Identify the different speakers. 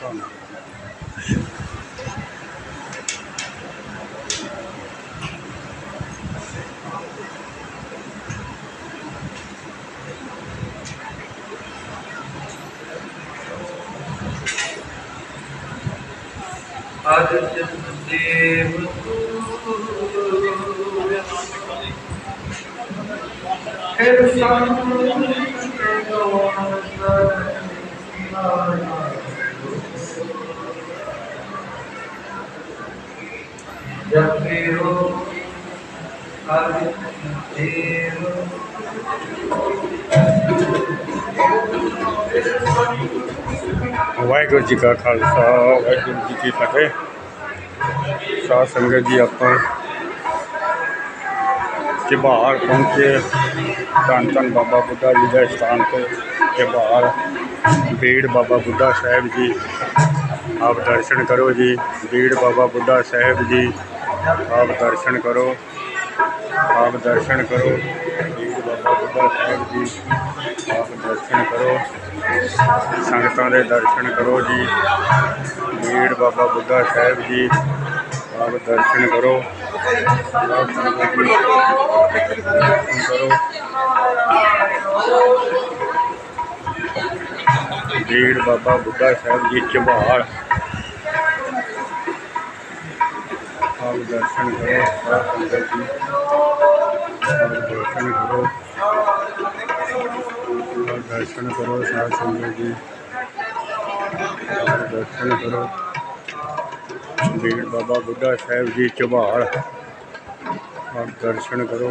Speaker 1: Tamam. Adeta devo Hep sanırım ਜਪਿਓ Arjan Dev
Speaker 2: Waheguru ji ਕਾ ਖਾਲਸਾ ਵਾਹਿਗੁਰੂ ਜੀ ਕੀ ਫਤਿਹ ਸਾਧ ਸੰਗਤ ਜੀ ਆਪਾਂ ਚਬਾਰ ਪਹੁੰਚੇ ਧੰਨ ਧੰਨ ਬਾਬਾ ਬੁੱਢਾ ਜੀ ਦੇ ਸਥਾਨ ਤੇ ਚਬਾਰ ਬੀੜ ਬਾਬਾ ਬੁੱਢਾ ਸਾਹਿਬ ਜੀ। ਆਪ ਦਰਸ਼ਨ ਕਰੋ ਜੀ। ਭੀੜ ਬਾਬਾ ਬੁੱਢਾ ਸਾਹਿਬ ਜੀ। ਆਪ ਦਰਸ਼ਨ ਕਰੋ। ਆਪ ਦਰਸ਼ਨ ਕਰੋ। ਭੀੜ ਬਾਬਾ ਬੁੱਢਾ ਸਾਹਿਬ ਜੀ। ਆਪ ਦਰਸ਼ਨ ਕਰੋ। ਸੰਗਤਾਂ ਦੇ ਦਰਸ਼ਨ ਕਰੋ ਜੀ। ਭੀੜ ਬਾਬਾ ਬੁੱਢਾ ਸਾਹਿਬ ਜੀ। ਆਪ ਦਰਸ਼ਨ ਕਰੋ। ਕਰੋ। देड़ बाबा बुढ़ा साहब जी चबाड़ दर्शन करो दर्शन करो दर्शन करो। साहब संजय जी। दर्शन करो। देड़ बाबा बुढ़ा साहब जी
Speaker 1: चबाड़ आप दर्शन करो।